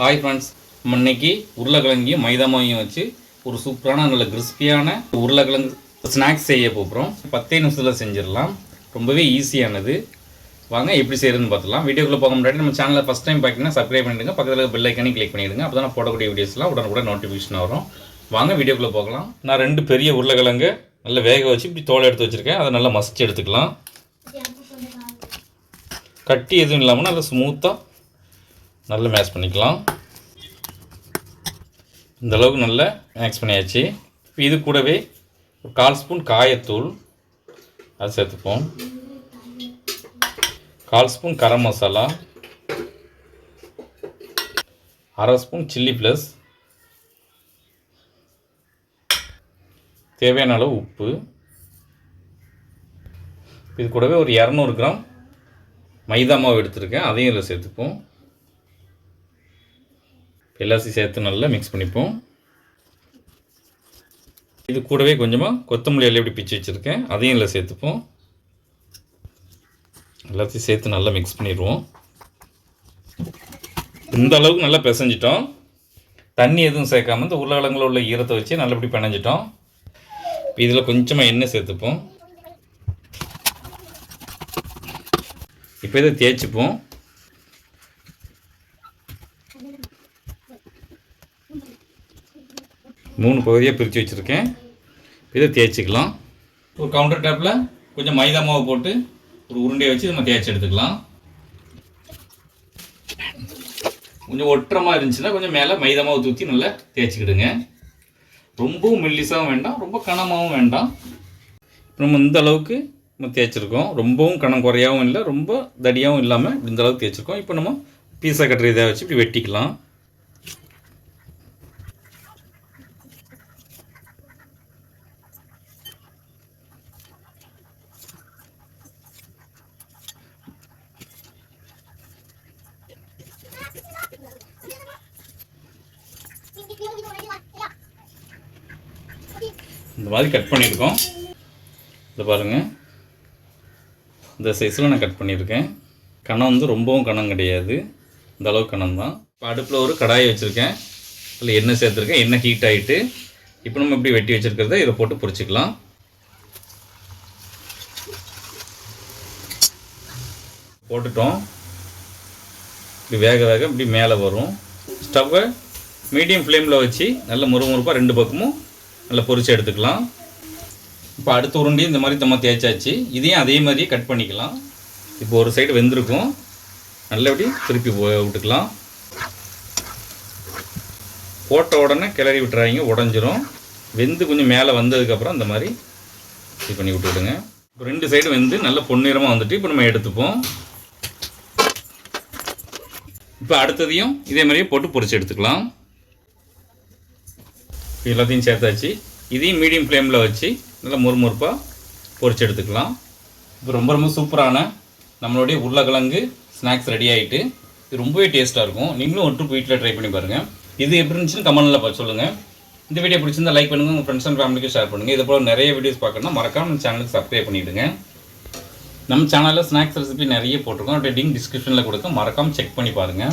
Hi friends நம்ம இன்னைக்கு உருளைக்கிழங்கையும் மைதா மாவையும் வச்சு ஒரு சூப்பரான நல்ல கிறிஸ்பியான உருளைக்கிழங்கு ஸ்நாக்ஸ் செய்ய போகிறோம் பத்தே நிமிஷத்தில் செஞ்சிடலாம். ரொம்பவே ஈஸியானது வாங்க எப்படி செய்யறதுன்னு பார்த்துலாம் வீடியோக்குள்ளே போக முன்னாடி நம்ம சேனலை ஃபஸ்ட் டைம் பார்த்தீங்கன்னா சப்ஸ்கிரைப் பண்ணிடுங்க. பக்கத்தில் பெல் ஐக்கனையும் கிளிக் பண்ணிடுங்க. அப்போ தான் போடக்கூடிய வீடியோஸ்லாம் உடனுக்குடன் நோட்டிஃபிகேஷன் வரும். வாங்க வீடியோக்குள்ளே போகலாம். நான் ரெண்டு பெரிய உருளைக்கிழங்கு நல்லா வேக வச்சு இப்படி தோலை எடுத்து வச்சுருக்கேன். அதை நல்லா மசிச்சு எடுத்துக்கலாம். கட்டி எதுவும் இல்லாமல் நல்லா ஸ்மூத்தாக நல்லா மேஷ் பண்ணிக்கலாம். இந்த அளவுக்கு நல்லா மேக்ஸ் பண்ணியாச்சு. இது கூடவே ஒரு கால் ஸ்பூன் காயத்தூள். அது சேர்த்துப்போம். கால் ஸ்பூன் கரம் மசாலா. அரை ஸ்பூன் சில்லி ப்ளஸ் தேவையான அளவு உப்பு. இது கூடவே ஒரு இரநூறு கிராம் மைதா மாவு எடுத்திருக்கேன். அதையும் இதில் சேர்த்துப்போம். எல்லாத்தையும் சேர்த்து நல்லா மிக்ஸ் பண்ணிப்போம். இது கூடவே கொஞ்சமாக கொத்தமல்லி எல்லாம் இப்படி பிச்சு வச்சுருக்கேன். அதையும் இதில் சேர்த்துப்போம். எல்லாத்தையும் சேர்த்து நல்லா மிக்ஸ் பண்ணிடுவோம். இந்த அளவுக்கு நல்லா பிசைஞ்சிட்டோம். தண்ணி எதுவும் சேர்க்காம இந்த உருளைக்கிழங்குல உள்ள ஈரத்தை வச்சு நல்லபடி பிணைஞ்சிட்டோம். இப்போ இதில் கொஞ்சமாக எண்ணெய் சேர்த்துப்போம். இப்போ இதை தேய்ச்சிப்போம். மூணு பகுதியாக பிரித்து வச்சுருக்கேன். இதை தேய்ச்சிக்கலாம். ஒரு கவுண்டர் டாப்பில் கொஞ்சம் மைதா மாவு போட்டு ஒரு உருண்டையை வச்சு நம்ம தேய்ச்சி எடுத்துக்கலாம். கொஞ்சம் ஒட்டுறமாக இருந்துச்சுன்னா கொஞ்சம் மேலே மைதா மாவு தூக்கி நல்லா தேய்ச்சிக்கிடுங்க. ரொம்பவும் மெல்லிசாகவும் வேண்டாம் ரொம்ப கனமாகவும் வேண்டாம். இப்போ நம்ம இந்த அளவுக்கு நம்ம தேய்ச்சிருக்கோம். ரொம்பவும் கணம் குறையாகவும் இல்லை ரொம்ப தடியாகவும் இல்லாமல் இந்த அளவுக்கு தேய்ச்சிருக்கோம். இப்போ நம்ம பீஸா கட்டுற இதை வச்சு இப்படி வெட்டிக்கலாம். இந்த மாதிரி கட் பண்ணியிருக்கோம். இதை பாருங்கள் இந்த சைஸில் நான் கட் பண்ணியிருக்கேன். கணம் வந்து ரொம்பவும் கணம் கிடையாது. இந்த அளவுக்கு கணம் தான். இப்போ அடுப்பில் ஒரு கடாயை வச்சுருக்கேன். அதில் எண்ணெய் சேர்த்துருக்கேன். எண்ணெய் ஹீட் ஆகிட்டு இப்போ நம்ம இப்படி வெட்டி வச்சுருக்கிறத இதை போட்டு பிடிச்சிக்கலாம் போட்டுட்டோம். இப்படி வேக வேக இப்படி மேலே வரும். ஸ்டவ்வை மீடியம் ஃப்ளேமில் வச்சு நல்ல முறுமுறுப்பாக ரெண்டு பக்கமும் நல்லா பொரிச்சு எடுத்துக்கலாம். இப்போ அடுத்த உருண்டி இந்த மாதிரி நம்ம தேய்ச்சாச்சு. இதையும் அதே மாதிரியே கட் பண்ணிக்கலாம். இப்போ ஒரு சைடு வெந்திருக்கும். நல்லபடி திருப்பி போ விட்டுக்கலாம். போட்ட உடனே கிளறி விட்டுறாங்க உடஞ்சிரும். வெந்து கொஞ்சம் மேலே வந்ததுக்கப்புறம் இந்த மாதிரி இது பண்ணி விட்டுவிடுங்க. இப்போ ரெண்டு சைடு வெந்து நல்ல பொன்னிறமாக வந்துட்டு இப்போ நம்ம எடுத்துப்போம். இப்போ அடுத்ததையும் இதே மாதிரியே போட்டு பொறிச்சு எடுத்துக்கலாம். எல்லாத்தையும் சேர்த்தாச்சு. இதையும் மீடியம் ஃப்ளேமில் வச்சு நல்லா முறுமுறுப்பாக பொறிச்சு எடுத்துக்கலாம். இப்போ ரொம்ப ரொம்ப சூப்பரான நம்மளுடைய உருளைக்கிழங்கு ஸ்நாக்ஸ் ரெடி ஆகிட்டு இது ரொம்பவே டேஸ்ட்டாக இருக்கும். நீங்களும் ஒரு ட்ரிப் வீட்டில் ட்ரை பண்ணி பாருங்கள் இது எப்படி இருந்துச்சுன்னு கமெண்டில் பார்த்து சொல்லுங்கள் இந்த வீடியோ பிடிச்சிருந்தா லைக் பண்ணுங்கள் உங்கள் ஃப்ரெண்ட்ஸ் அண்ட் ஃபேமிலிக்கு ஷேர் பண்ணுங்கள் இது போல் நிறைய வீடியோஸ் பார்க்கணும்னா மறக்காம சேனலுக்கு சப்ஸ்கிரைப் பண்ணிவிடுங்க நம்ம சேனலில் ஸ்நாக்ஸ் ரெசிபி நிறைய போட்டிருக்கோம். அப்படியே லிங்க் டிஸ்கிரிப்ஷனில் கொடுக்க. மறக்காமல் செக் பண்ணி பாருங்கள்